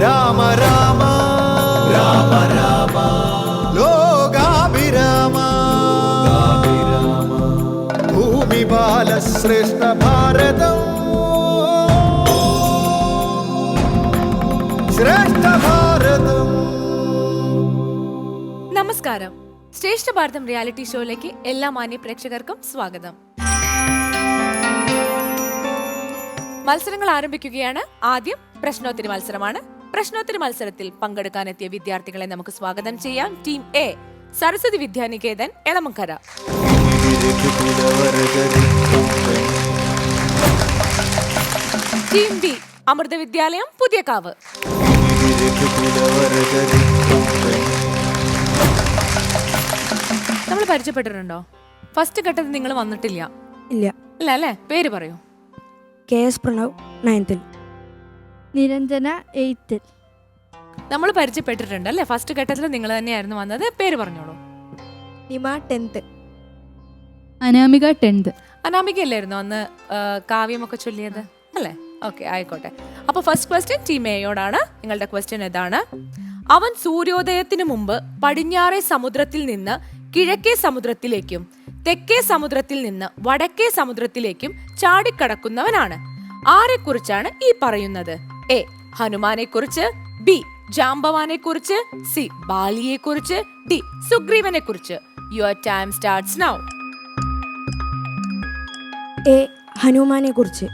രാമ രാമ. രാമ രാമ. ലോകാഭിരാമ. ഭൂമി ബാലശ്രേഷ്ഠ ഭാരതം. ശ്രേഷ്ഠ ഭാരതം. നമസ്കാരം. ശ്രേഷ്ഠ ഭാരതം റിയാലിറ്റി ഷോയിലേക്ക് എല്ലാ മാന്യ പ്രേക്ഷകർക്കും സ്വാഗതം. മത്സരങ്ങൾ ആരംഭിക്കുകയാണ്. ആദ്യം പ്രശ്നോത്തരി മത്സരമാണ്. പ്രശ്നോത്തരി മത്സരത്തിൽ പങ്കെടുക്കാനെത്തിയ വിദ്യാർത്ഥികളെ നമുക്ക് സ്വാഗതം ചെയ്യാം. Team A Saraswati Vidyaniketan Elamakkara team B Amrita Vidyalayam Puthiyakavu നമ്മൾ പരിചയപ്പെട്ടിട്ടുണ്ടോ? ഫസ്റ്റ് ഘട്ടത്തിൽ നിങ്ങൾ വന്നിട്ടില്ല. ഇല്ല. ഇല്ല അല്ലേ? പേര് പറയൂ. കെ എസ് പ്രണവ് നയൻത്തിൽ. നിരഞ്ജന എയ്ത്തിൽ. നമ്മൾ പരിചയപ്പെട്ടിട്ടുണ്ട് അല്ലേ ഫസ്റ്റ് ഘട്ടത്തിൽ നിങ്ങൾ തന്നെയായിരുന്നു വന്നത്. പേര് പറഞ്ഞോളൂ. നിമ ടെൻത്ത്. അനാമിക ടെൻത്ത്. അനാമികയല്ലായിരുന്നു അന്ന് ആ, കാവ്യമൊക്കെ ചൊല്ലിയത്? അല്ലേ? ഓക്കെ ആയിക്കോട്ടെ. അപ്പൊ ഫസ്റ്റ് ക്വസ്റ്റ്യൻ ടീം എയോടാണ് നിങ്ങളുടെ ക്വസ്റ്റ്യൻ ഇതാണ് അവൻ സൂര്യോദയത്തിന് മുമ്പ് പടിഞ്ഞാറേ സമുദ്രത്തിൽ നിന്ന് കിഴക്കേ സമുദ്രത്തിലേക്കും തെക്കേ സമുദ്രത്തിൽ നിന്ന് വടക്കേ സമുദ്രത്തിലേക്കും ചാടിക്കടക്കുന്നവനാണ്. ആരെക്കുറിച്ചാണ് ഈ പറയുന്നത്? എ ഹനുമാനെ കുറിച്ച് ബി ജാംബവാനെ കുറിച്ച് സി ബാലിയെ കുറിച്ച് ഡി സുഗ്രീവനെ കുറിച്ച് your time starts now A ഹനുമാനെ കുറിച്ച്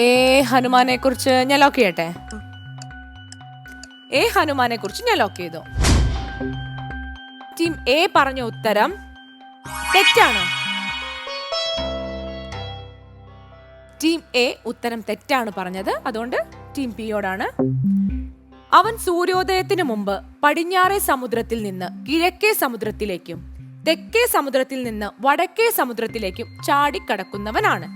ഏ ഹനുമാനെ കുറിച്ച് ഞാൻ ലോക്ക് ചെയ്യട്ടെ? എ ഹനുമാനെ കുറിച്ച് ഞാൻ ലോക്ക് ചെയ്തു. ടീം എ പറഞ്ഞ ഉത്തരം തെറ്റാണ്. ടീം എ ഉത്തരം തെറ്റാണ് പറഞ്ഞത്. അതുകൊണ്ട് ടീം പിയോടാണ് അവൻ സൂര്യോദയത്തിന് മുമ്പ് പടിഞ്ഞാറേ സമുദ്രത്തിൽ നിന്ന് കിഴക്കേ സമുദ്രത്തിലേക്കും തെക്കേ സമുദ്രത്തിൽ നിന്ന് വടക്കേ സമുദ്രത്തിലേക്കും ചാടിക്കടക്കുന്നവനാണ്.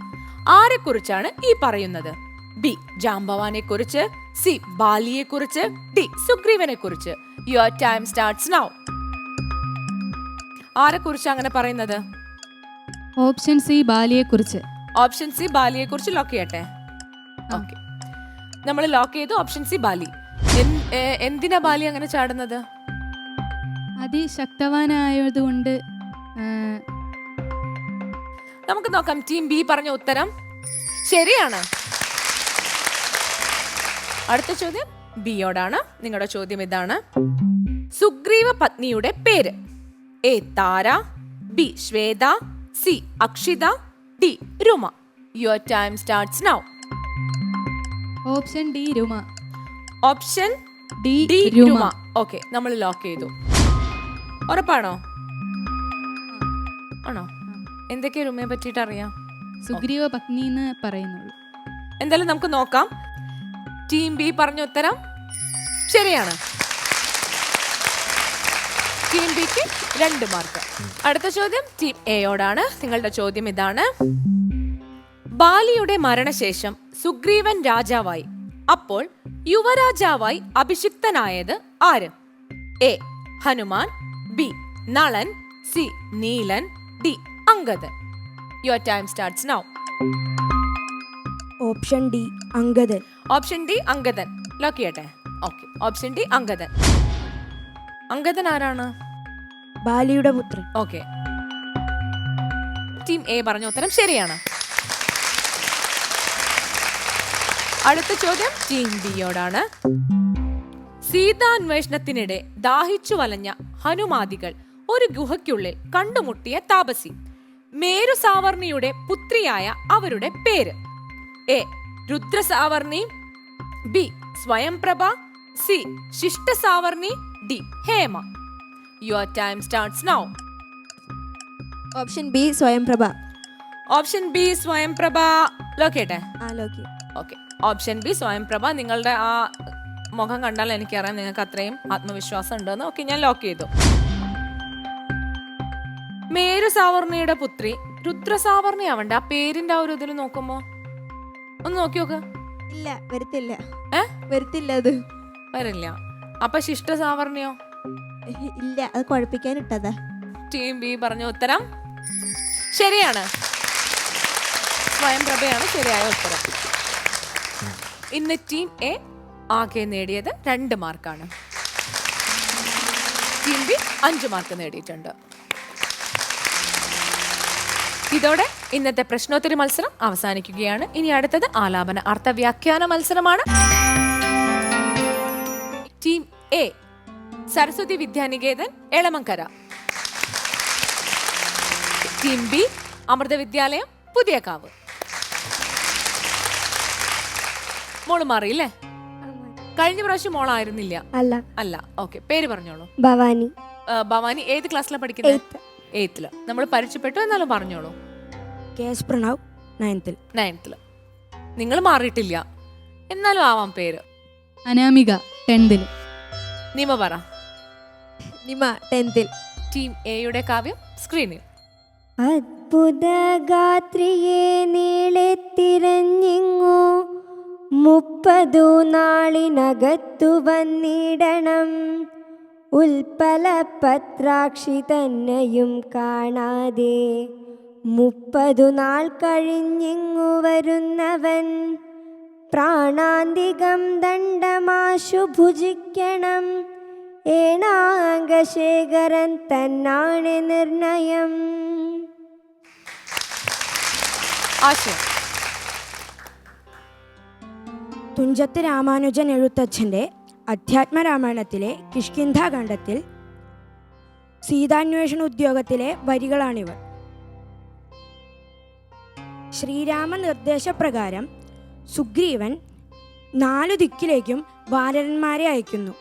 ആരെക്കുറിച്ചാണ് ഈ പറയുന്നത്? ബി ജാംബവാനെ കുറിച്ച് സി ബാലിയെ കുറിച്ച് ഡി സുഗ്രീവനെ കുറിച്ച് യുവർ ടൈം സ്റ്റാർട്ട്സ് നൗ ആരെ കുറിച്ച് അങ്ങനെ പറയുന്നത്? ഓപ്ഷൻ സി ബാലിയെക്കുറിച്ച്. ഓപ്ഷൻ സി ബാലിയെ കുറിച്ച് ലോക്ക് ചെയ്യട്ടെ ഓക്കെ നമ്മൾ ലോക്ക് ചെയ്തു ഓപ്ഷൻ സി ബാലി. എന്തിനാ ബാലി അങ്ങനെ ചാടുന്നത്? അതിശക്തവാനായതുകൊണ്ട് നമുക്ക് നോക്കാം ടീം ബി പറഞ്ഞ ഉത്തരം ശരിയാണ്. അടുത്ത ചോദ്യം ബിയോടാണ് നിങ്ങളുടെ ചോദ്യം ഇതാണ്. സുഗ്രീവ പത്നിയുടെ പേര്. A Tara B Shweta C Akshita D Ruma. Your time starts now option D Ruma. Option D D Ruma. Okay നമ്മൾ ലോക്ക് ചെയ്തു. ഉറപ്പാണോ? ആണോ? എന്തൊക്കെയാ രുമയെ പറ്റിയിട്ട് അറിയാം? സുഗ്രീവ പത്നി എന്ന് പറയുന്നുള്ളൂ. എന്തായാലും നമുക്ക് നോക്കാം. ടീം ബി പറഞ്ഞ ഉത്തരം ശരിയാണ്. ടീം ബിക്ക് രണ്ട് മാർക്ക് അടുത്ത ചോദ്യം ടീം എയോടാണ് നിങ്ങളുടെ ചോദ്യം ഇതാണ്. ബാലിയുടെ മരണശേഷം സുഗ്രീവൻ രാജാവായി. അപ്പോൾ യുവരാജാവായി അഭിഷിക്തനായത് ആര്? A Hanuman. B Nalan. C Neelan. D Angad. Your time starts now option D Angadan. Option D Angadan. Lock ചെയ്യട്ടെ? Okay option D Angadan. Angadan ആരാണ്? ബാലിയുടെ പുത്രൻ. ഓക്കെ. ടീം എ പറഞ്ഞ ഉത്തരം ശരിയാണ്. അടുത്ത ചോദ്യം ടീം ബിയോടാണ്. സീതാന്വേഷണത്തിനിടെ ദാഹിച്ചു വലഞ്ഞ ഹനുമാദികൾ ഒരു ഗുഹയ്ക്കുള്ളിൽ കണ്ടുമുട്ടിയ താപസി. മേരു സാവർണിയുടെ പുത്രിയായ അവരുടെ പേര്. A. Rudrasavarni. B. Swayamprabha. C. Shishtasavarni. D Hema your time starts now option B Swayamprabha option B Swayamprabha ലോക്കേട്ടെ ആലോക്കി ഓക്കെ ഓപ്ഷൻ ബി സ്വയംപ്രഭ നിങ്ങളുടെ ആ മുഖം കണ്ടാൽ എനിക്കറിയാം നിങ്ങൾക്ക് അത്രയും ആത്മവിശ്വാസം ഉണ്ടെന്ന്. ഓക്കെ ഞാൻ ലോക്ക് ചെയ്തു. മേരു സാവർണിയുടെ പുത്രി രുദ്രസാവർണി ആവണ്ട ആ പേരിന്റെ ആ ഒരു ഇതിൽ നോക്കുമ്പോ. ഒന്ന് നോക്കി നോക്ക്. ഇല്ല വരത്തില്ല. ഏ? വരത്തില്ല അത്. വരില്ല. അപ്പൊ ശിഷ്ട സാവർണിയോ ഇല്ല അത് കുഴപ്പിക്കാൻ ഇട്ടതാ. ടീം ബി പറഞ്ഞ ഉത്തരം ശരിയാണ്. സ്വയംപ്രഭയാണ് ശരിയായ ഉത്തരം. ഇന്ന് ടീം എ ആകെ നേടിയത് രണ്ട് മാർക്കാണ്. ടീം ബി അഞ്ച് മാർക്ക് നേടിയിട്ടുണ്ട്. ഇതോടെ ഇന്നത്തെ പ്രശ്നോത്തരി മത്സരം അവസാനിക്കുകയാണ്. ഇനി അടുത്തത് ആലാപന അർത്ഥവ്യാഖ്യാന മത്സരമാണ്. Team A Saraswati Vidyaniketan Elamakkara. Team B Amrita Vidyalayam Puthiyakkavu Kavu മോൾ മാറിയില്ലേ? കഴിഞ്ഞ പ്രാവശ്യം മോളായിരുന്നില്ല. അല്ല. അല്ല ഓക്കെ പേര് പറഞ്ഞോളൂ. ഭവാനി. ആ, ഭവാനി ഏത് ക്ലാസ്സിലാണ് പഠിക്കുന്നത് എയ്ത്തിൽ നമ്മൾ പരിചയപ്പെട്ടു എന്നാലും പറഞ്ഞോളൂ. കെ എസ് പ്രണവ് നയൻത്തിൽ നയൻത്തിൽ നിങ്ങൾ മാറിയിട്ടില്ല. എന്നാലും ആവാം പേര്. അനാമിക. ടെൻത്തിൽ. നിമ പറ. നിമ ടെൻത്തിൽ. ടീം എയുടെ കാവ്യം സ്ക്രീനിൽ. അത്ഭുത ഗാത്രിയെ നീളെ തിരഞ്ഞിങ്ങു മുപ്പതു നാളിനകത്തു വന്നിടണം. ഉൽപ്പല പത്രാക്ഷി തന്നെയും കാണാതെ. മുപ്പതു നാൾ കഴിഞ്ഞിങ്ങു വരുന്നവൻ. പ്രാണാന്തികം ദണ്ഡമാശു ഭുജിക്കണം ഏണാംഗശേഖരൻ തന്നാണ് നിർണയം. തുഞ്ചത്ത് രാമാനുജൻ എഴുത്തച്ഛന്റെ അധ്യാത്മരാമായണത്തിലെ കിഷ്കിന്ധാഖണ്ഡത്തിൽ സീതാന്വേഷണ ഉദ്യോഗത്തിലെ വരികളാണിവർ. ശ്രീരാമ നിർദ്ദേശപ്രകാരം സുഗ്രീവൻ നാലു ദിക്കിലേക്കും വാനരന്മാരെ അയക്കുന്നു.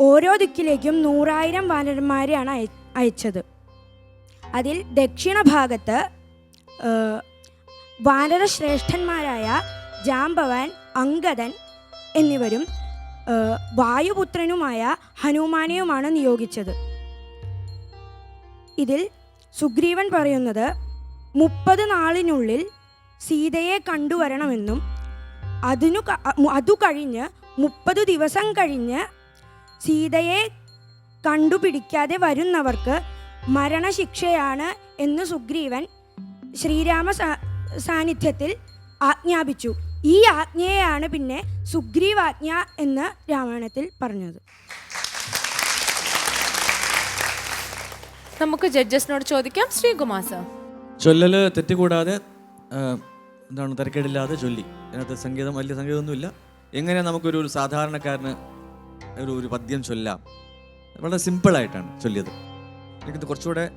ഓരോ ദിക്കിലേക്കും നൂറായിരം വാനരന്മാരെയാണ് അയ അയച്ചത്. അതിൽ ദക്ഷിണ ഭാഗത്ത് വാനരശ്രേഷ്ഠന്മാരായ ജാംബവാൻ അങ്കദൻ എന്നിവരും വായുപുത്രനുമായ ഹനുമാനെയുമാണ് നിയോഗിച്ചത്. ഇതിൽ സുഗ്രീവൻ പറയുന്നത് മുപ്പത് നാളിനുള്ളിൽ സീതയെ കണ്ടുവരണമെന്നും അതിനു അതു കഴിഞ്ഞ് മുപ്പത് ദിവസം കഴിഞ്ഞ് സീതയെ കണ്ടുപിടിക്കാതെ വരുന്നവർക്ക് മരണശിക്ഷയാണ് എന്ന് സുഗ്രീവൻ ശ്രീരാമ സാന്നിധ്യത്തിൽ ആജ്ഞാപിച്ചു. ഈ ആജ്ഞയെയാണ് പിന്നെ സുഗ്രീവാജ്ഞ എന്ന് രാമായണത്തിൽ പറഞ്ഞത്. നമുക്ക് ജഡ്ജസിനോട് ചോദിക്കാം. ശ്രീകുമാർ സർ. ചൊല്ലല് തെറ്റുകൂടാതെ എന്താണ് തിരക്കേടില്ലാതെ ചൊല്ലി. അതിനകത്ത് സംഗീതം വലിയ സംഗീതമൊന്നുമില്ല. എങ്ങനെ നമുക്കൊരു ഒരു സാധാരണക്കാരന് ഒരു ഒരു പദ്യം ചൊല്ലാം? വളരെ സിമ്പിളായിട്ടാണ് ചൊല്ലിയത്. എനിക്കിത് കുറച്ചുകൂടെ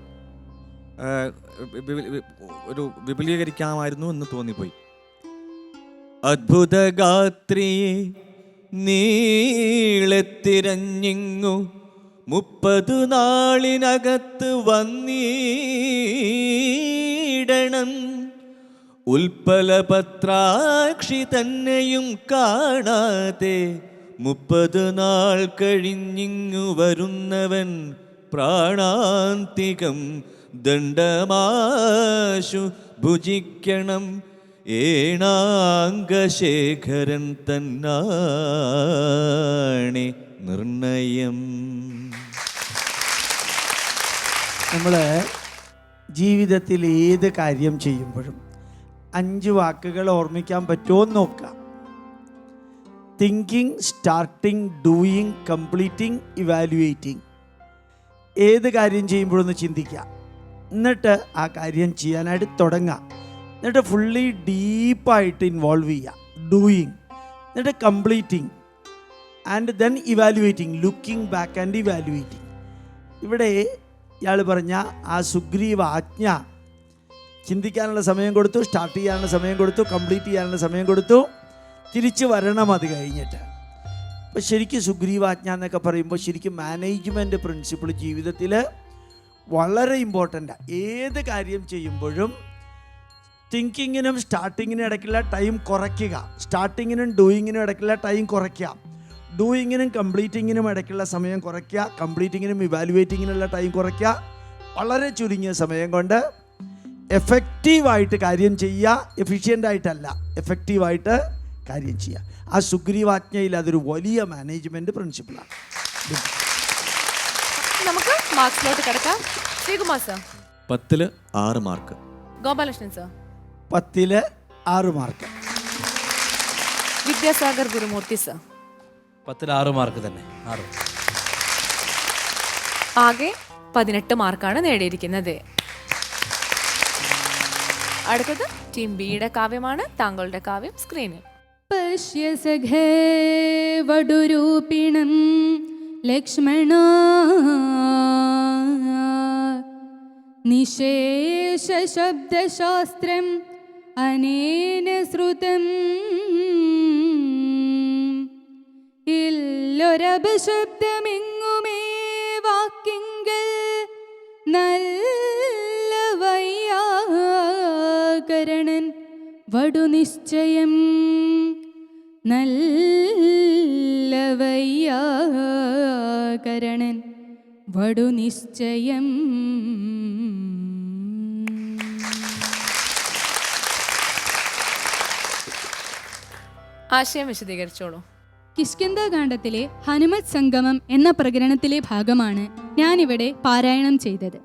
ഒരു വിപുലീകരിക്കാമായിരുന്നു എന്ന് തോന്നിപ്പോയി. അത്ഭുതഗാത്രിയെ നീളത്തിരഞ്ഞിങ്ങു മുപ്പതു നാളിനകത്ത് വന്നിടണം. ഉൽപ്പലപത്രാക്ഷി തന്നെയും കാണാതെ മുപ്പത് നാൾ കഴിഞ്ഞിങ്ങു വരുന്നവൻ പ്രാണാന്തികം ദണ്ഡമാശു ഭുജിക്കണം. ഏണാംഗശേഖരൻ തന്നാണി നിർണയം. നമ്മൾ ജീവിതത്തിൽ ഏത് കാര്യം ചെയ്യുമ്പോഴും അഞ്ച് വാക്കുകൾ ഓർമ്മിക്കാൻ പറ്റുമോ എന്ന് നോക്കാം thinking starting doing completing evaluating ഏത് കാര്യം ചെയ്യുമ്പോഴൊന്ന് ചിന്തിക്കുക. എന്നിട്ട് ആ കാര്യം ചെയ്യാനായിട്ട് തുടങ്ങുക. എന്നിട്ട് ഫുള്ളി ഡീപ്പായിട്ട് ഇൻവോൾവ് ചെയ്യുക. ഡൂയിങ് എന്നിട്ട് completing and then evaluating looking back and evaluating ഇവിടെ ഇയാൾ പറഞ്ഞ ആ സുഗ്രീവ ആജ്ഞ ചിന്തിക്കാനുള്ള സമയം കൊടുത്തു സ്റ്റാർട്ട് ചെയ്യാനുള്ള സമയം കൊടുത്തു കംപ്ലീറ്റ് ചെയ്യാനുള്ള സമയം കൊടുത്തു. തിരിച്ചു വരണം അത് കഴിഞ്ഞിട്ട്. അപ്പോൾ ശരിക്കും സുഗ്രീവാജ്ഞ എന്നൊക്കെ പറയുമ്പോൾ ശരിക്കും മാനേജ്മെന്റ് പ്രിൻസിപ്പിൾ ജീവിതത്തിൽ വളരെ ഇമ്പോർട്ടന്റാണ് ഏത് കാര്യം ചെയ്യുമ്പോഴും തിങ്കിങ്ങിനും സ്റ്റാർട്ടിങ്ങിനും ഇടയ്ക്കുള്ള ടൈം കുറയ്ക്കുക. സ്റ്റാർട്ടിങ്ങിനും ഡൂയിങ്ങിനും ഇടയ്ക്കുള്ള ടൈം കുറയ്ക്കുക. ഡൂയിങ്ങിനും കംപ്ലീറ്റിങ്ങിനും ഇടയ്ക്കുള്ള സമയം കുറയ്ക്കുക. കംപ്ലീറ്റിങ്ങിനും ഇവാലുവേറ്റിങ്ങിനുള്ള ടൈം കുറയ്ക്കുക. വളരെ ചുരുങ്ങിയ സമയം കൊണ്ട് എഫക്റ്റീവായിട്ട് കാര്യം ചെയ്യുക എഫിഷ്യന്റ് ആയിട്ടല്ല എഫക്റ്റീവായിട്ട് കാര്യം ചെയ്യുക. ആ സുഗ്രീവാജ്ഞയിൽ അതൊരു വലിയ മാനേജ്മെന്റ് പ്രിൻസിപ്പിളാണ് നമുക്ക് മാർക്സിലോട്ട് കിടക്കാം. ശ്രീകുമാർ സർ. പത്തിൽ ആറ് മാർക്ക്. ഗോപാലകൃഷ്ണൻ സർ. പത്തിൽ ആറ് മാർക്ക്. വിദ്യാസാഗർ ഗുരുമൂർത്തി സർ. പത്തിൽ ആറ് മാർക്ക് തന്നെ. ആറ്. ആകെ പതിനെട്ട് മാർക്കാണ് നേടിയിരിക്കുന്നത്. അടുത്തത് ടീം ബിയുടെ കാവ്യമാണ്. താങ്കളുടെ കാവ്യം സ്ക്രീനിൽ പശ്യ സഖേ വടുരൂപിണം ലക്ഷ്മണ നിശേഷ ശബ്ദശാസ്ത്രം അനേന ശ്രുതം. ഇല്ലൊരപശബ്ദമെങ്ങുമേ വയ്യാകരണൻ വടുനിശ്ചയം. നല്ലവയ്യാകരണൻ വടുനിശ്ചയം. ആശയം വിശദീകരിച്ചോളൂ. കിഷ്കിന്ധാകാന്ഡത്തിലെ ഹനുമത് സംഗമം എന്ന പ്രകരണത്തിലെ ഭാഗമാണ് ഞാനിവിടെ പാരായണം ചെയ്തത്.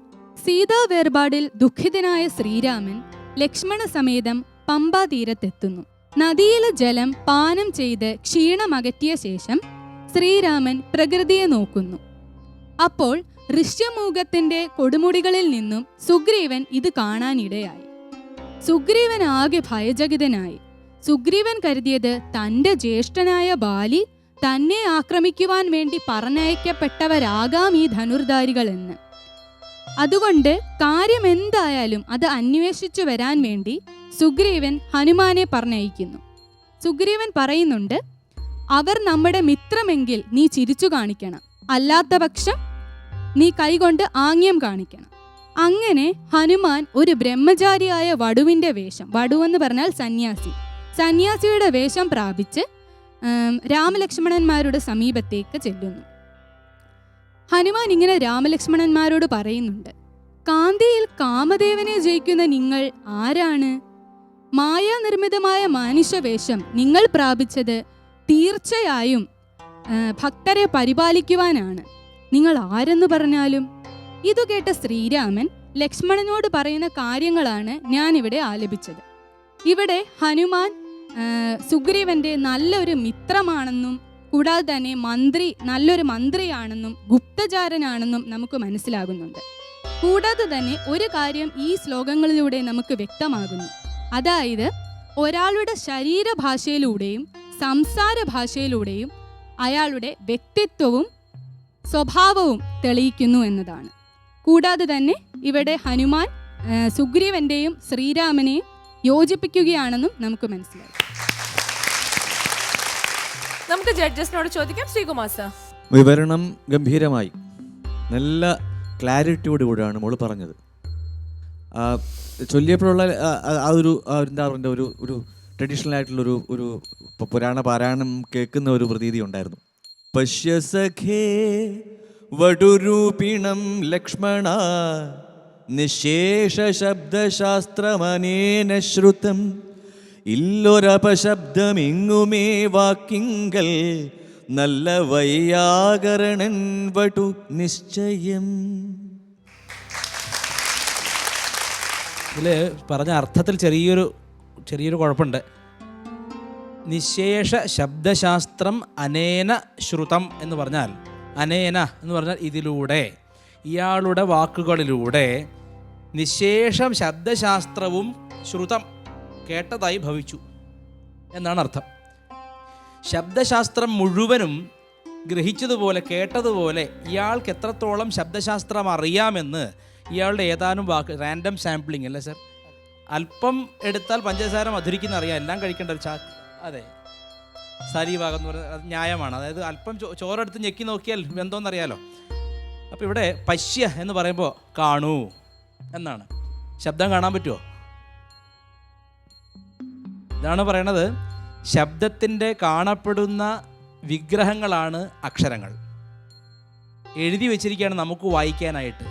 സീതാ വേർപാടിൽ ദുഃഖിതനായ ശ്രീരാമൻ ലക്ഷ്മണ സമേതം പമ്പാ തീരത്തെത്തുന്നു. നദിയിലെ ജലം പാനം ചെയ്ത് ക്ഷീണമകറ്റിയ ശേഷം ശ്രീരാമൻ പ്രകൃതിയെ നോക്കുന്നു. അപ്പോൾ ഋഷ്യമൂഖത്തിന്റെ കൊടുമുടികളിൽ നിന്നും സുഗ്രീവൻ ഇത് കാണാനിടയായി. സുഗ്രീവൻ ആകെ ഭയചകിതനായി. സുഗ്രീവൻ കരുതിയത് തന്റെ ജ്യേഷ്ഠനായ ബാലി തന്നെ ആക്രമിക്കുവാൻ വേണ്ടി പറഞ്ഞയക്കപ്പെട്ടവരാകാം ഈ ധനുർധാരികൾ എന്ന് അതുകൊണ്ട് കാര്യം എന്തായാലും അത് അന്വേഷിച്ചു വരാൻ വേണ്ടി സുഗ്രീവൻ ഹനുമാനെ പറഞ്ഞയക്കുന്നു. സുഗ്രീവൻ പറയുന്നുണ്ട് അവർ നമ്മുടെ മിത്രമെങ്കിൽ നീ ചിരിച്ചു കാണിക്കണം. അല്ലാത്ത പക്ഷം നീ കൈകൊണ്ട് ആംഗ്യം കാണിക്കണം. അങ്ങനെ ഹനുമാൻ ഒരു ബ്രഹ്മചാരിയായ വടുവിന്റെ വേഷം വടു എന്ന് പറഞ്ഞാൽ സന്യാസി സന്യാസിയുടെ വേഷം പ്രാപിച്ച് രാമലക്ഷ്മണന്മാരുടെ സമീപത്തേക്ക് ചെല്ലുന്നു. ഹനുമാൻ ഇങ്ങനെ രാമലക്ഷ്മണന്മാരോട് പറയുന്നുണ്ട്. കാന്തിയിൽ കാമദേവനെ ജയിക്കുന്ന നിങ്ങൾ ആരാണ്? മായാനിർമ്മിതമായ മാനുഷവേഷം നിങ്ങൾ പ്രാപിച്ചത് തീർച്ചയായും ഭക്തരെ പരിപാലിക്കുവാനാണ്. നിങ്ങൾ ആരെന്ന് പറഞ്ഞാലും? ഇതു കേട്ട ശ്രീരാമൻ ലക്ഷ്മണനോട് പറയുന്ന കാര്യങ്ങളാണ് ഞാനിവിടെ ആലപിച്ചത്. ഇവിടെ ഹനുമാൻ സുഗ്രീവന്റെ നല്ലൊരു മിത്രമാണെന്നും കൂടാതെ തന്നെ മന്ത്രി നല്ലൊരു മന്ത്രിയാണെന്നും ഗുപ്തചാരനാണെന്നും നമുക്ക് മനസ്സിലാകുന്നുണ്ട്. കൂടാതെ തന്നെ ഒരു കാര്യം ഈ ശ്ലോകങ്ങളിലൂടെ നമുക്ക് വ്യക്തമാകുന്നു. അതായത് ഒരാളുടെ ശരീരഭാഷയിലൂടെയും സംസാര ഭാഷയിലൂടെയും അയാളുടെ വ്യക്തിത്വവും സ്വഭാവവും തെളിയിക്കുന്നു എന്നതാണ്. കൂടാതെ തന്നെ ഇവിടെ ഹനുമാൻ സുഗ്രീവന്റെയും ശ്രീരാമനെയും യോജിപ്പിക്കുകയാണെന്നും നമുക്ക് മനസ്സിലായി. നമുക്ക് ജഡ്ജസിനോട് ചോദിക്കാം. ശ്രീകുമാർ സർ. വിവരണം ഗംഭീരമായി. നല്ല ക്ലാരിറ്റിയോട് കൂടിയാണ് മോൾ പറഞ്ഞത്. ചൊല്ലിയപ്പോഴുള്ള ആ, ഒരു എന്താ പറയുക ഒരു ഒരു ട്രഡീഷണൽ ആയിട്ടുള്ളൊരു ഒരു പുരാണ പാരായണം കേൾക്കുന്ന ഒരു പ്രതീതി ഉണ്ടായിരുന്നു. പശ്യസഖേ വടുരൂപിണം ലക്ഷ്മണ നിശേഷ ശബ്ദശാസ്ത്രമനേന ശ്രുതം ഇല്ലൊരപശബ്ദമിങ്ങുമേ വാക്കിങ്കൽ നല്ല വൈയാകരണൻ വടു നിശ്ചയം. ഇതിൽ പറഞ്ഞ അർത്ഥത്തിൽ ചെറിയൊരു ചെറിയൊരു കുഴപ്പമുണ്ട്. നിശേഷ ശബ്ദശാസ്ത്രം അനേന ശ്രുതം എന്ന് പറഞ്ഞാൽ അനേന എന്ന് പറഞ്ഞാൽ ഇതിലൂടെ ഇയാളുടെ വാക്കുകളിലൂടെ നിശേഷം ശബ്ദശാസ്ത്രവും ശ്രുതം കേട്ടതായി ഭവിച്ചു എന്നാണ് അർത്ഥം. ശബ്ദശാസ്ത്രം മുഴുവനും ഗ്രഹിച്ചതുപോലെ കേട്ടതുപോലെ ഇയാൾക്ക് എത്രത്തോളം ശബ്ദശാസ്ത്രം അറിയാമെന്ന് ഇയാളുടെ ഏതാനും വാക്ക് റാൻഡം സാമ്പിളിംഗ് അല്ലേ സർ അല്പം എടുത്താൽ പഞ്ചസാര മധുരിക്കുന്ന അറിയാം. എല്ലാം കഴിക്കേണ്ട ഒരു ചാ അതെ. സരീഭാഗം എന്ന് പറയുന്നത് അത് ന്യായമാണ്. അതായത് അല്പം ചോറെടുത്ത് ഞെക്കി നോക്കിയാൽ എന്തോന്നറിയാലോ അപ്പോൾ ഇവിടെ പശ്യ എന്ന് പറയുമ്പോൾ കാണൂ എന്നാണ്. ശബ്ദം കാണാൻ പറ്റുമോ ഇതാണ് പറയണത്. ശബ്ദത്തിന്റെ കാണപ്പെടുന്ന വിഗ്രഹങ്ങളാണ് അക്ഷരങ്ങൾ. എഴുതി വെച്ചിരിക്കുകയാണ് നമുക്ക് വായിക്കാനായിട്ട്.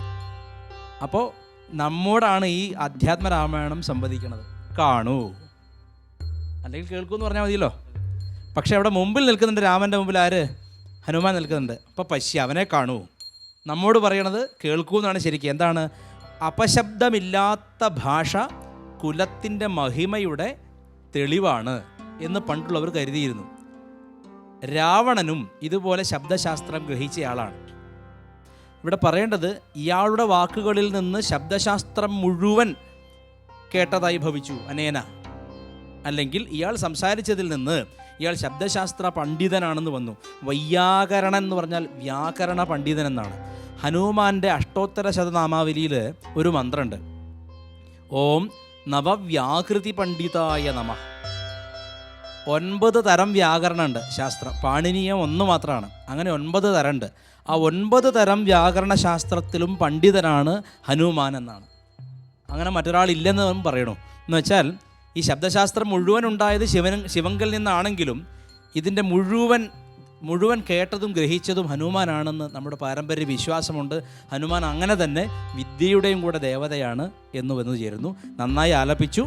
അപ്പോൾ നമ്മോടാണ് ഈ അധ്യാത്മ രാമായണം സംവദിക്കുന്നത് കാണൂ. അല്ലെങ്കിൽ കേൾക്കൂ എന്ന് പറഞ്ഞാൽ മതിയല്ലോ. പക്ഷേ അവിടെ മുമ്പിൽ നിൽക്കുന്നുണ്ട് രാമന്റെ മുമ്പിൽ ആര്? ഹനുമാൻ നിൽക്കുന്നുണ്ട്. അപ്പോൾ പശ്യ അവനെ കാണൂ. നമ്മോട് പറയണത് കേൾക്കൂ എന്നാണ് ശരിക്കും. എന്താണ്? അപശബ്ദമില്ലാത്ത ഭാഷ കുലത്തിന്റെ മഹിമയുടെ തെളിവാണ് എന്ന് പണ്ടുള്ളവർ കരുതിയിരുന്നു. രാവണനും ഇതുപോലെ ശബ്ദശാസ്ത്രം ഗ്രഹിച്ചയാളാണ്. ഇവിടെ പറയേണ്ടത് ഇയാളുടെ വാക്കുകളിൽ നിന്ന് ശബ്ദശാസ്ത്രം മുഴുവൻ കേട്ടതായി ഭവിച്ചു അനേന. അല്ലെങ്കിൽ ഇയാൾ സംസാരിച്ചതിൽ നിന്ന് ഇയാൾ ശബ്ദശാസ്ത്ര പണ്ഡിതനാണെന്ന് വന്നു. വൈയാകരണൻ എന്ന് പറഞ്ഞാൽ വ്യാകരണ പണ്ഡിതൻ എന്നാണ്. ഹനുമാന്റെ അഷ്ടോത്തര ശതനാമാവലിയിൽ ഒരു മന്ത്രമുണ്ട്. ഓം നവവ്യാകൃതി പണ്ഡിതായ നമ. ഒൻപത് തരം വ്യാകരണമുണ്ട് ശാസ്ത്രം. പാണിനീയം ഒന്ന് മാത്രമാണ് അങ്ങനെ ഒൻപത് തരമുണ്ട് ആ ഒൻപത് തരം വ്യാകരണ ശാസ്ത്രത്തിലും പണ്ഡിതനാണ് ഹനുമാൻ എന്നാണ്. അങ്ങനെ മറ്റൊരാളില്ലെന്ന് പറയണു. എന്ന് വെച്ചാൽ ഈ ശബ്ദശാസ്ത്രം മുഴുവൻ ഉണ്ടായത് ശിവൻ ശിവങ്കൽ നിന്നാണെങ്കിലും ഇതിന്റെ മുഴുവൻ മുഴുവൻ കേട്ടതും ഗ്രഹിച്ചതും ഹനുമാനാണെന്ന് നമ്മുടെ പാരമ്പര്യ വിശ്വാസമുണ്ട്. ഹനുമാൻ അങ്ങനെ തന്നെ വിദ്യയുടെയും കൂടെ ദേവതയാണ് എന്ന് വന്നു ചേരുന്നു. നന്നായി ആലപിച്ചു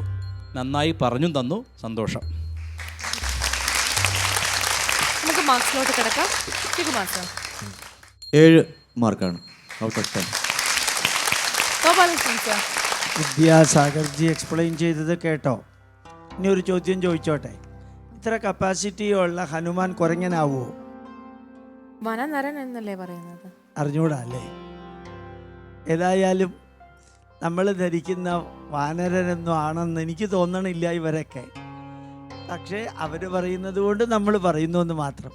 നന്നായി പറഞ്ഞും തന്നു. സന്തോഷം. നമുക്ക് മാർക്സിലോട്ട് കിടക്കാം. ഏഴ് മാർക്കാണ്. Out of ten. Vidyasagarji explain ചെയ്തത് കേട്ടോ. ഇനി ഒരു ചോദ്യം ചോദിച്ചോട്ടെ. ഇത്ര കപ്പാസിറ്റിയുള്ള ഹനുമാൻ കുരങ്ങനാവോ? വനനരൻ എന്നല്ലേ പറയുന്നത്? അറിഞ്ഞൂടാ അല്ലേ ഏതായാലും നമ്മൾ ധരിക്കുന്ന വാനരനൊന്നും ആണെന്ന് എനിക്ക് തോന്നണില്ല ഇവരൊക്കെ. പക്ഷേ അവർ പറയുന്നത് കൊണ്ട് നമ്മൾ പറയുന്നു എന്ന് മാത്രം.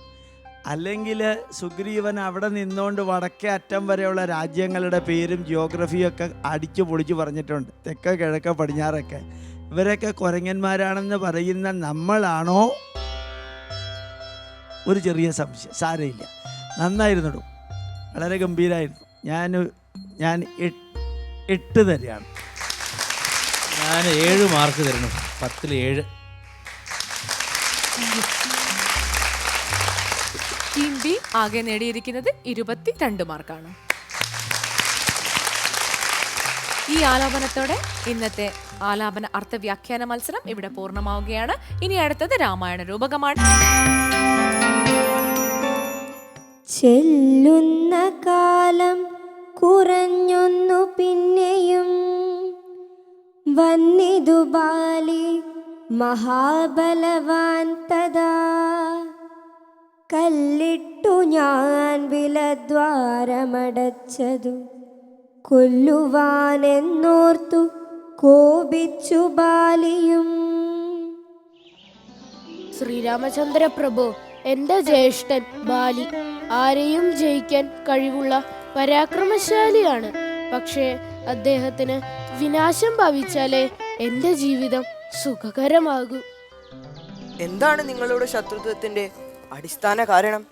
അല്ലെങ്കിൽ സുഗ്രീവൻ അവിടെ നിന്നുകൊണ്ട് വടക്കേ അറ്റം വരെയുള്ള രാജ്യങ്ങളുടെ പേരും ജിയോഗ്രഫിയും ഒക്കെ അടിച്ചു പൊളിച്ച് പറഞ്ഞിട്ടുണ്ട്. തെക്ക കിഴക്ക് പടിഞ്ഞാറൊക്കെ. ഇവരൊക്കെ കുരങ്ങന്മാരാണെന്ന് പറയുന്ന നമ്മളാണോ? ഒരു ചെറിയ സംശയം. സാരമില്ല. നന്നായിരുന്നിടും. വളരെ ഗംഭീരമായിരുന്നു ഞാൻ ഞാൻ എട്ട് എട്ട് ഞാൻ ഏഴ് മാർക്ക് തരുന്നു. പത്തിൽ ഏഴ്. ടീം ബി ആകെ നേടിയിരിക്കുന്നത് ഇരുപത്തി രണ്ട് മാർക്കാണ്. ഈ ആലാപനത്തോടെ ഇന്നത്തെ ആലാപന അർത്ഥവ്യാഖ്യാന മത്സരം ഇവിടെ പൂർണമാവുകയാണ്. ഇനി അടുത്തത് രാമായണ രൂപകമാണ്. ചെല്ലുന്ന കാലം കുറഞ്ഞൊന്നു പിന്നെയും. വന്നിതു ബാലി മഹാബലവാൻ തഥാ. കല്ലിട്ടു ഞാൻ വിലദ്വാരമടച്ചതു. കൊല്ലുവാനെന്നോർത്തു കോപിച്ചു ബാലിയും. ശ്രീരാമചന്ദ്ര പ്രഭു എന്റെ ജ്യേഷ്ഠൻ ബാലി ആരെയും ജയിക്കാൻ കഴിവുള്ള പരാക്രമശാലിയാണ്. പക്ഷേ അദ്ദേഹത്തിന് വിനാശം ഭവിച്ചാലേ എന്റെ ജീവിതം സുഖകരമാകൂ. എന്താണ് നിങ്ങളുടെ ശത്രുത്വത്തിന്റെ അടിസ്ഥാന കാരണം?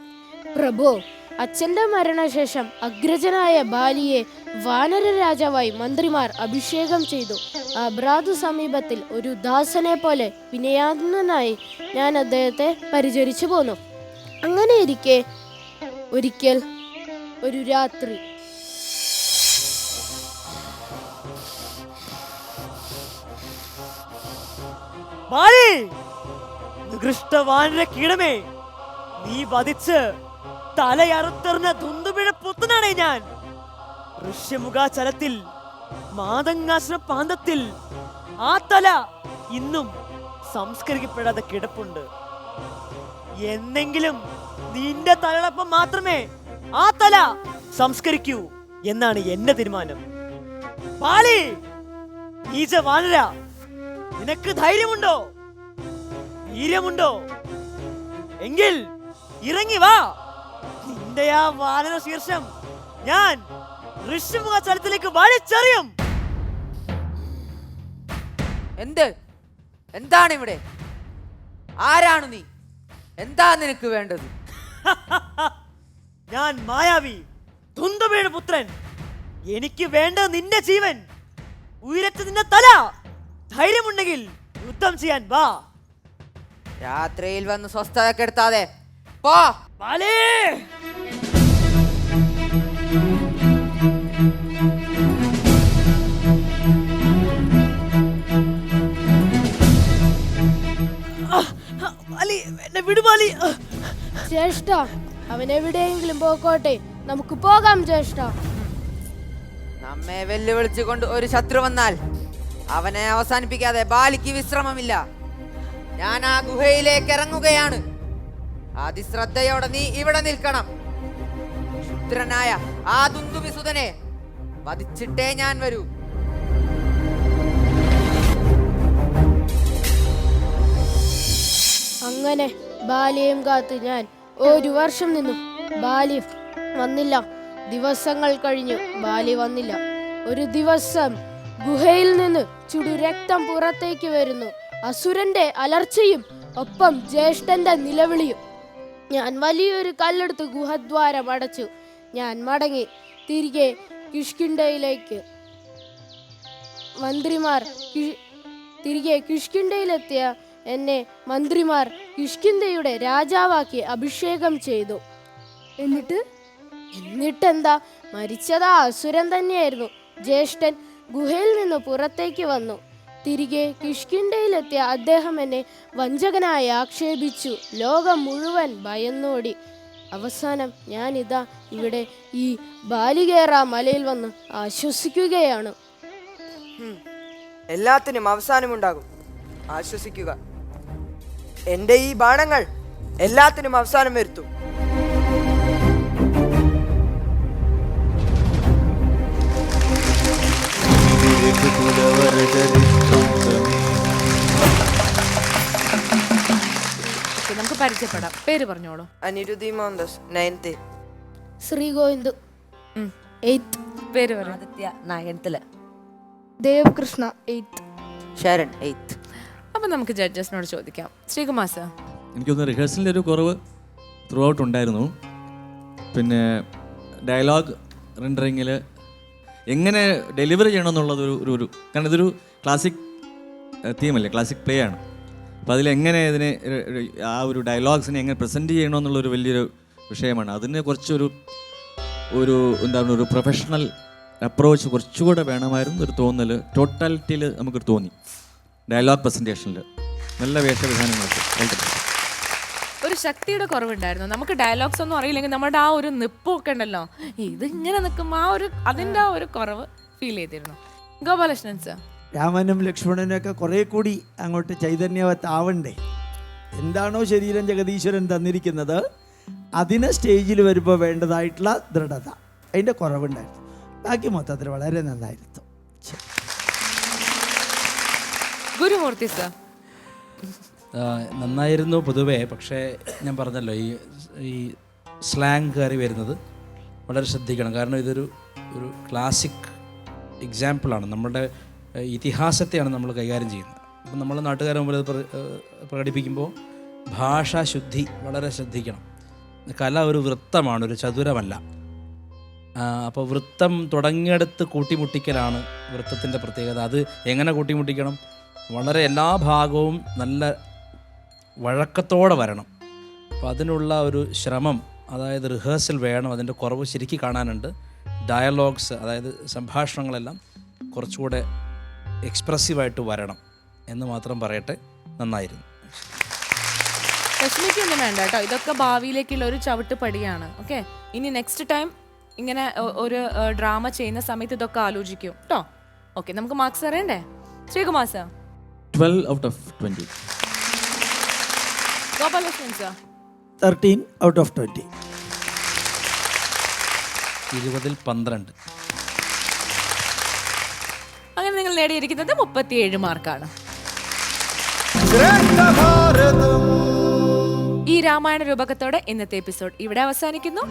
പ്രഭു അച്ഛന്റെ മരണശേഷം അഗ്രജനായ ബാലിയെ വാനര രാജാവായി മന്ത്രിമാർ അഭിഷേകം ചെയ്തു. അബ്രാദു സമീപത്തിൽ ഒരു ദാസനെ പോലെ വിനയാത്മനായി ഞാൻ അദ്ദേഹത്തെ പരിചരിച്ചു പോന്നു. അങ്ങനെ ഇരിക്കെ ഒരിക്കൽ ഒരു രാത്രി. നികൃഷ്ടവാനര കീടമേ നീ വധിച്ച് തലയറുത്തെറിഞ്ഞ ദുന്തുപിഴ പുത്തനാണേ ഞാൻ. ഋഷ്യമുഖാചലത്തിൽ മാതങ്ങാശ്ര പാന്തത്തിൽ ആ തല ഇന്നും സംസ്കരിക്കപ്പെടാതെ കിടപ്പുണ്ട്. എന്നെങ്കിലും നിന്റെ തലയോടൊപ്പം മാത്രമേ ആ തല സംസ്കരിക്കൂ എന്നാണ് എന്റെ തീരുമാനം. പാളി ഈജ വാനര നിനക്ക് ധൈര്യമുണ്ടോ? വീര്യമുണ്ടോ? എങ്കിൽ ഇറങ്ങി വാ. നിന്റെ ആ വാനര ശീർഷം ഞാൻ ഋഷിമുഖ സ്ഥലത്തിലേക്ക് വലിച്ചെറിയും. എന്ത്? എന്താണ് ഇവിടെ? ആരാണ് നീ? എന്താ നിനക്ക് വേണ്ടത്? ഞാൻ മായാവി തുന്തമേഴ് പുത്രൻ. എനിക്ക് വേണ്ട നിന്റെ ജീവൻ. ഉയരത്ത് നിന്റെ തല. ധൈര്യമുണ്ടെങ്കിൽ യുദ്ധം ചെയ്യാൻ വാ. രാത്രിയിൽ വന്ന് സ്വസ്ഥത കെടുത്താതെ പോ. ജ്യേഷ്ഠ അവൻ എവിടെയെങ്കിലും പോകോട്ടെ നമുക്ക് പോകാം ജ്യേഷ്ഠ. നമ്മെ വെല്ലുവിളിച്ചുകൊണ്ട് ഒരു ശത്രു വന്നാൽ അവനെ അവസാനിപ്പിക്കാതെ ബാലിക്ക് വിശ്രമമില്ല. ഞാൻ ആ ഗുഹയിലേക്ക് ഇറങ്ങുകയാണ്. അതിശ്രദ്ധയോടെ നീ ഇവിടെ നിൽക്കണം. ക്ഷുദ്രനായ ആ ദുന്ദുവിസുതനെ വധിച്ചിട്ടേ ഞാൻ വരൂ. അങ്ങനെ ബാലിയെയും കാത്ത് ഞാൻ ഒരു വർഷം നിന്നു. ബാലി വന്നില്ല. ദിവസങ്ങൾ കഴിഞ്ഞു. ബാലി വന്നില്ല. ഒരു ദിവസം ഗുഹയിൽ നിന്ന് ചുടു രക്തം പുറത്തേക്ക് വരുന്നു. അസുരന്റെ അലർച്ചയും ഒപ്പം ജ്യേഷ്ഠന്റെ നിലവിളിയും. ഞാൻ വലിയൊരു കല്ലെടുത്ത് ഗുഹദ്വാരം അടച്ചു. ഞാൻ മടങ്ങി തിരികെ കിഷ്കിണ്ടയിലേക്ക് മന്ത്രിമാർ തിരികെ കിഷ്കിണ്ടയിലെത്തിയ എന്നെ മന്ത്രിമാർ കിഷ്കിന്തയുടെ രാജാവാക്കി അഭിഷേകം ചെയ്തു. എന്നിട്ട്? എന്നിട്ടെന്താ? മരിച്ചതാ അസുരൻ തന്നെയായിരുന്നു. ജ്യേഷ്ഠൻ ഗുഹയിൽ നിന്ന് പുറത്തേക്ക് വന്നു. തിരികെ കിഷ്കിണ്ടയിലെത്തിയ അദ്ദേഹം എന്നെ വഞ്ചകനായി ആക്ഷേപിച്ചു. ലോകം മുഴുവൻ ഭയന്നോടി. അവസാനം ഞാനിതാ ഇവിടെ ഈ ബാലികേറ മലയിൽ വന്ന് ആശ്വസിക്കുകയാണ്. എല്ലാത്തിനും അവസാനമുണ്ടാകും. ആശ്വസിക്കുക. എന്റെ ഈ ബാണങ്ങൾ എല്ലാത്തിനും അവസാനം വരുത്തും. നമുക്ക് പരിചയപ്പെടാം. പേര് പറഞ്ഞോളൂ. Aniruddhi Mohandas ninth Sree Govind eighth. പേര് പറഞ്ഞു ആദിത്യ നയൻത്തിൽ. ദേവ് കൃഷ്ണ എയ്ത്ത്. ശരൺ എയ്ത്ത്. അപ്പൊ നമുക്ക് ജഡ്ജസിനോട് ചോദിക്കാം. ശ്രീകുമാർ സർ. എനിക്കൊന്ന് റിഹേഴ്സലിന്റെ ഒരു കുറവ് ത്രൂ ഔട്ട് ഉണ്ടായിരുന്നു. പിന്നെ ഡയലോഗ് റെൻഡറിങ്ങിൽ എങ്ങനെ ഡെലിവറി ചെയ്യണം എന്നുള്ളത് ഒരു ഒരു കാരണം ഇതൊരു ക്ലാസിക് തീമല്ലേ ക്ലാസിക് പ്ലേ ആണ്. അപ്പോൾ അതിലെങ്ങനെ ഇതിനെ ആ ഒരു ഡയലോഗ്സിനെ എങ്ങനെ പ്രസന്റ് ചെയ്യണമെന്നുള്ളൊരു വലിയൊരു വിഷയമാണ്. അതിനെ കുറച്ചൊരു ഒരു എന്താണ് ഒരു പ്രൊഫഷണൽ അപ്രോച്ച് കുറച്ചുകൂടെ വേണമായിരുന്നു ഒരു തോന്നൽ ടോട്ടാലിറ്റിയിൽ നമുക്കൊരു തോന്നി. ഡയലോഗ് പ്രസന്റേഷനിൽ നല്ല വേഷവിധാനങ്ങളൊക്കെ. ഒരു ശക്തിയുടെ കുറവുണ്ടായിരുന്നു. നമുക്ക് ഡയലോഗ്സ് ഒന്നും അറിയില്ലെങ്കിൽ നമ്മുടെ ആ ഒരു നിപ്പൊക്കെ ഉണ്ടല്ലോ. ഇത് ഇങ്ങനെ നിൽക്കുമ്പോൾ ആ ഒരു അതിന്റെ ആ ഒരു കുറവ് ഫീൽ ചെയ്തിരുന്നു. ഗോപാലകൃഷ്ണൻ സർ രാമനും ലക്ഷ്മണനും ഒക്കെ കുറേ കൂടി അങ്ങോട്ട് ചൈതന്യവത്താവണ്ടേ? എന്താണോ ശരീരം ജഗദീശ്വരൻ തന്നിരിക്കുന്നത്. അതിന് സ്റ്റേജിൽ വരുമ്പോൾ വേണ്ടതായിട്ടുള്ള ദൃഢത. അതിന്റെ കുറവുണ്ടായിരുന്നു. ബാക്കി മൊത്തത്തിൽ വളരെ നന്നായിരുന്നു. ശരി. ഗുരുമൂർത്തി സർ നന്നായിരുന്നു പൊതുവേ പക്ഷേ ഞാൻ പറഞ്ഞല്ലോ ഈ ഈ സ്ലാങ് കയറി വരുന്നത് വളരെ ശ്രദ്ധിക്കണം. കാരണം ഇതൊരു ഒരു ക്ലാസിക് എക്സാമ്പിളാണ് നമ്മുടെ ഇതിഹാസത്തെയാണ് നമ്മൾ കൈകാര്യം ചെയ്യുന്നത്. അപ്പം നമ്മൾ നാട്ടുകാരെ മുമ്പിൽ അത് പ്രകടിപ്പിക്കുമ്പോൾ ഭാഷാശുദ്ധി വളരെ ശ്രദ്ധിക്കണം. കല ഒരു വൃത്തമാണ് ഒരു ചതുരമല്ല. അപ്പോൾ വൃത്തം തുടങ്ങിയെടുത്ത് കൂട്ടിമുട്ടിക്കലാണ് വൃത്തത്തിന്റെ പ്രത്യേകത. അത് എങ്ങനെ കൂട്ടിമുട്ടിക്കണം? വളരെ എല്ലാ ഭാഗവും നല്ല വഴക്കത്തോടെ വരണം. അപ്പോൾ അതിനുള്ള ഒരു ശ്രമം അതായത് റിഹേഴ്സൽ വേണം. അതിന്റെ കുറവ് ശരിക്കും കാണാനുണ്ട്. ഡയലോഗ്സ് അതായത് സംഭാഷണങ്ങളെല്ലാം കുറച്ചുകൂടെ എക്സ്പ്രസീവായിട്ട് വരണം എന്ന് മാത്രം പറയട്ടെ. നന്നായിരുന്നു. വിഷമിക്കൊന്നും വേണ്ട കേട്ടോ. ഇതൊക്കെ ഭാവിയിലേക്കുള്ള ഒരു ചവിട്ട് പടിയാണ്. ഓക്കെ ഇനി നെക്സ്റ്റ് ടൈം ഇങ്ങനെ ഒരു ഡ്രാമ ചെയ്യുന്ന സമയത്ത് ഇതൊക്കെ ആലോചിക്കും. കേട്ടോ ഓക്കെ നമുക്ക് മാർക്സ് അറിയണ്ടേ? Sreekumar sir twelve out of twenty Gopalakrishnan sir thirteen out of twenty ഇരുപതിൽ പന്ത്രണ്ട്. അങ്ങനെ നിങ്ങൾ നേടിയിരിക്കുന്നത് മുപ്പത്തിയേഴ് മാർക്കാണ്. ഈ രാമായണ രൂപകത്തോടെ ഇന്നത്തെ എപ്പിസോഡ് ഇവിടെ അവസാനിക്കുന്നു.